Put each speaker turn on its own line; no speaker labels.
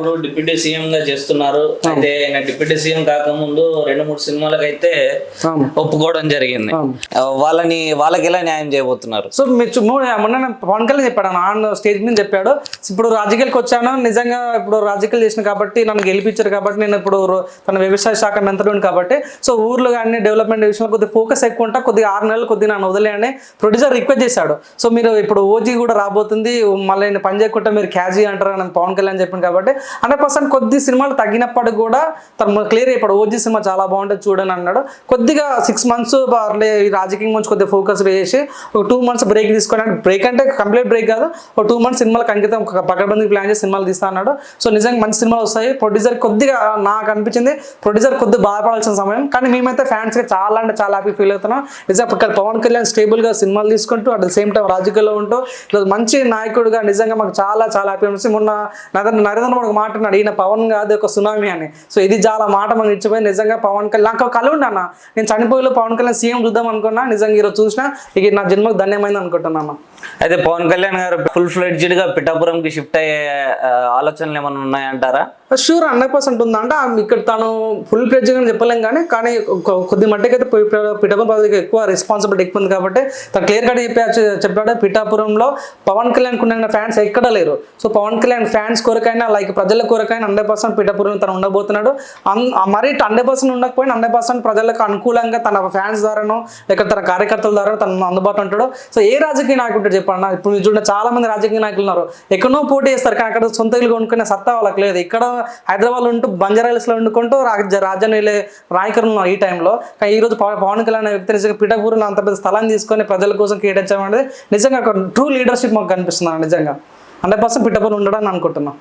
ఇప్పుడు deputy CM గా చేస్తున్నారు. అయితే ఆయన డిప్యూటీ సీఎం కాకముందు రెండు మూడు సినిమాలకు అయితే. ఒప్పుకోవడం జరిగింది. వాళ్ళని వాళ్ళకి ఎలా న్యాయం చేయబోతున్నారు?
సో మీరు మొన్న పవన్ కళ్యాణ్ చెప్పాడు ఆన్ స్టేజ్ మీద చెప్పాడు ఇప్పుడు రాజకీయాలకు వచ్చాను నిజంగా ఇప్పుడు రాజకీయాలు చేసిన కాబట్టి నన్ను గెలిపించారు కాబట్టి నేను ఇప్పుడు తన వ్యవసాయ శాఖ మంత్రుడు కాబట్టి సో ఊర్లో కానీ డెవలప్మెంట్ విషయంలో కొద్దిగా ఫోకస్ ఎక్కువ ఉంటా కొద్దిగా ఆరు నెలలు కొద్దిగా నన్ను వదిలేయని ప్రొడ్యూసర్ రిక్వెస్ట్ చేశాడు. సో మీరు ఇప్పుడు ఓజీ కూడా రాబోతుంది మళ్ళీ పని చేయకుండా మీరు క్యాజీ అంటారు అని పవన్ కళ్యాణ్ చెప్పింది కాబట్టి హండ్రెడ్ పర్సెంట్ కొద్ది సినిమాలు తగ్గినప్పుడు కూడా తను క్లియర్ అయిపోయాడు ఓజీ సినిమా చాలా బాగుంటుంది చూడని అన్నాడు. కొద్దిగా సిక్స్ మంత్స్ ఈ రాజకీయం నుంచి కొద్దిగా ఫోకస్ చేసి ఒక టూ మంత్స్ బ్రేక్ తీసుకొని బ్రేక్ అంటే కంప్లీట్ బ్రేక్ కాదు. ఒక టూ మంత్స్ సినిమాలకు అంకితం ఒక ప్లాన్ చేసి సినిమాలు తీస్తా అన్నాడు. సో నిజంగా మంచి సినిమాలు వస్తాయి. ప్రొడ్యూసర్ కొద్దిగా నాకు అనిపించింది. ప్రొడ్యూసర్ కొద్దిగా బాధపడాల్సిన సమయం. కానీ మేమైతే ఫ్యాన్స్గా చాలా అంటే చాలా హ్యాపీ ఫీల్ అవుతున్నాం. నిజంగా ఇక్కడ పవన్ కళ్యాణ్ స్టేబుల్గా సినిమాలు తీసుకుంటూ అట్ ద సేమ్ టైం రాజకీయాల్లో ఉంటూ మంచి నాయకుడుగా నిజంగా మాకు చాలా చాలా హ్యాపీ అనిపిస్తుంది. మొన్న నరేంద్ర నరేంద్ర మోడీ ఒక మాట అన్నాడు ఈయన పవన్ కాదు ఒక సునామీ అని. సో ఇది చాలా మాట మనకి ఇచ్చిపోయి నిజంగా పవన్ కళ్యాణ్ నాకు ఒక కళ ఉండి అన్న. నేను చనిపోయేలో పవన్ కళ్యాణ్ సీఎం చూద్దాం అనుకున్నా నిజంగా ఈరోజు చూసినా ఇక నా జన్మకు ధన్యమైంది అనుకుంటున్నాను
అయితే పవన్ కళ్యాణ్ గారు ఫుల్ ఫ్లెడ్జ్డ్గా పిఠాపురంకి షిఫ్ట్ అయ్యే ఆలోచనలు ఏమైనా ఉన్నాయంటారా?
షూర్ హండ్రెడ్ పర్సెంట్ ఉందా అంటే. ఇక్కడ తను ఫుల్ అని చెప్పలేం కానీ కానీ కొ- కొద్ది మట్టికైతే పిఠాపురం ప్రాజెక్ట్ ఎక్కువ రెస్పాన్సిబిలిటీ ఎక్కువ ఉంది కాబట్టి తను క్లియర్ కట్ చెప్పి చెప్పాడు. పిఠాపురంలో పవన్ కళ్యాణ్ ఉన్న ఫ్యాన్స్ ఎక్కడ లేరు. సో పవన్ కళ్యాణ్ ఫ్యాన్స్ కొరకైనా లైక్ ప్రజల కొరకైనా హండ్రెడ్ పర్సెంట్ పిఠాపురం తను ఉండబోతున్నాడు. మరి హండ్రెడ్ పర్సెంట్ ఉండకపోయినా హండ్రెడ్ పర్సెంట్ ప్రజలకు అనుకూలంగా తన ఫ్యాన్స్ ద్వారానో లేక తన కార్యకర్తల ద్వారా తను అందుబాటులో ఉంటాడు. సో ఏ రాజకీయ నాయకుడు చెప్పండి ఇప్పుడు మీరు చూడండి చాలా మంది రాజకీయ నాయకులు ఉన్నారు. ఎక్కడో పోటీ చేస్తారు కానీ అక్కడ సొంత ఇల్లు కొనుక్కునే సత్తా వాళ్ళకి లేదు. ఇక్కడ హైదరాబాద్లో ఉంటూ బంజారాయిల్స్లో వండుకుంటూ రాజ రాజ్యాన్ని వెళ్ళే నాయకులు ఉన్నారు ఈ టైంలో. కానీ ఈ రోజు పవన్ కళ్యాణ్ అనే వ్యక్తి నిజంగా పిఠాపురంలో అంత పెద్ద స్థలాన్ని తీసుకొని ప్రజల కోసం కేటాయించడం అనేది నిజంగా ఒక ట్రూ లీడర్షిప్ మాకు కనిపిస్తుంది నిజంగా. హండ్రెడ్ పర్సెంట్ పిఠాపురం ఉండడం అనుకుంటున్నాం.